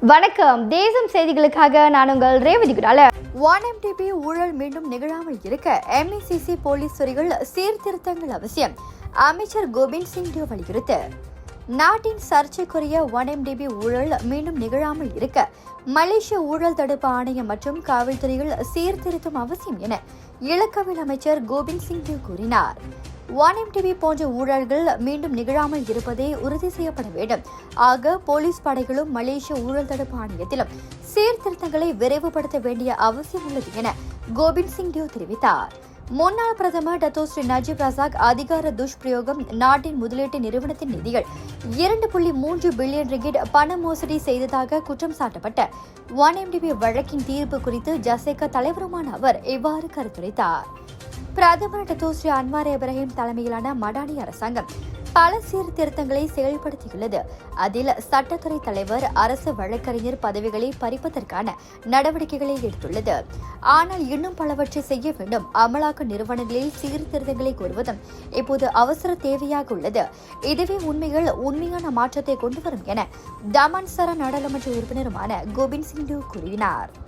வணக்கம். தேசம் செய்திகளுக்காக நான் உங்கள் ரேவதி குடால. ஒன் எம்டிபி ஊழல் மீண்டும் நிகழாமல் இருக்க எம்இசிசி போலீஸ் துறைகள் சீர்திருத்தங்கள் அவசியம். அமைச்சர் கோவிந்த் சிங் தேவ் வலியுறுத்து. நாட்டின் சர்ச்சைக்குரிய ஒன் எம்டிபி ஊழல் மீண்டும் நிகழாமல் இருக்க மலேசிய ஊழல் தடுப்பு ஆணையம் மற்றும் காவல்துறைகள் சீர்திருத்தம் அவசியம் என இலக்கவியல் அமைச்சர் கோவிந்த் சிங் தேவ் கூறினார். ஒன் எம்டிவி போன்ற ஊழல்கள் மீண்டும் நிகழாமல் இருப்பதே உறுதி செய்யப்பட வேண்டும். ஆக போலீஸ் படைகளும் மலேசிய ஊழல் தடுப்பு ஆணையத்திலும் சீர்திருத்தங்களை விரைவுபடுத்த வேண்டிய அவசியம் உள்ளது என கோபிந்த் சிங் டியோ தெரிவித்தார். முன்னாள் பிரதமர் டத்தோ ஸ்ரீ நஜீப் ரசாக் அதிகார துஷ்பிரயோகம் நாட்டின் முதலீட்டு நிறுவனத்தின் நிதிகள் இரண்டு புள்ளி மூன்று பில்லியன் ரிகிட் பண மோசடி செய்ததாக குற்றம் சாட்டப்பட்ட ஒன் எம்டிபி வழக்கின் தீர்ப்பு குறித்து ஜசேகா தலைவருமான அவர் இவ்வாறு கருத்துரைத்தார். பிரதமர் டத்தோ ஸ்ரீ அன்வார் இப்ராஹிம் தலைமையிலான மடானி அரசாங்கம் பல சீர்திருத்தங்களை செயல்படுத்தியுள்ளது. அதில் சட்டத்துறை தலைவர் அரசு வழக்கறிஞர் பதவிகளை பறிப்பதற்கான நடவடிக்கைகளை எடுத்துள்ளது. ஆனால் இன்னும் பலவற்றை செய்ய வேண்டும். அமலாக்க நிறுவனங்களில் சீர்திருத்தங்களை கூறுவதும் இப்போது அவசர தேவையாக உள்ளது. இதுவே உண்மையில் உண்மையான மாற்றத்தை கொண்டு வரும் என தமான்சரா நாடாளுமன்ற உறுப்பினருமான கோவிந்த் சிங் கூறினார்.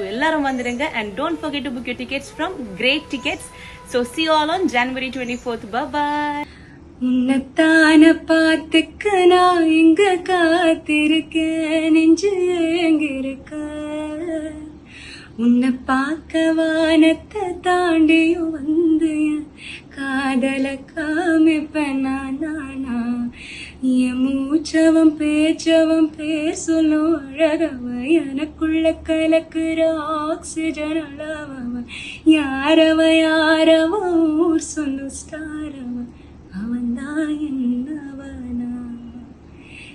எல்லாரும் வந்துடுங்க and don't forget to book your tickets from great tickets so see you all on January 24th bye உன்னைத்தான பார்த்துக்க நான் இங்க காத்திருக்க நெஞ்சு எங்கிருக்க? உன்னை பார்க்க வானத்தை தாண்டியும் வந்து காதல காமிப்ப நான் நானா. என் மூச்சவம் பேச்சவம் பேர் சொல்லும் அழகவன். எனக்குள்ள கலக்குற ஆக்சிஜன் அளவவன். யாரவ யாரவன் ஊர் சொல்லும் ஸ்டாரவன் அவன்தான் என்னவனா?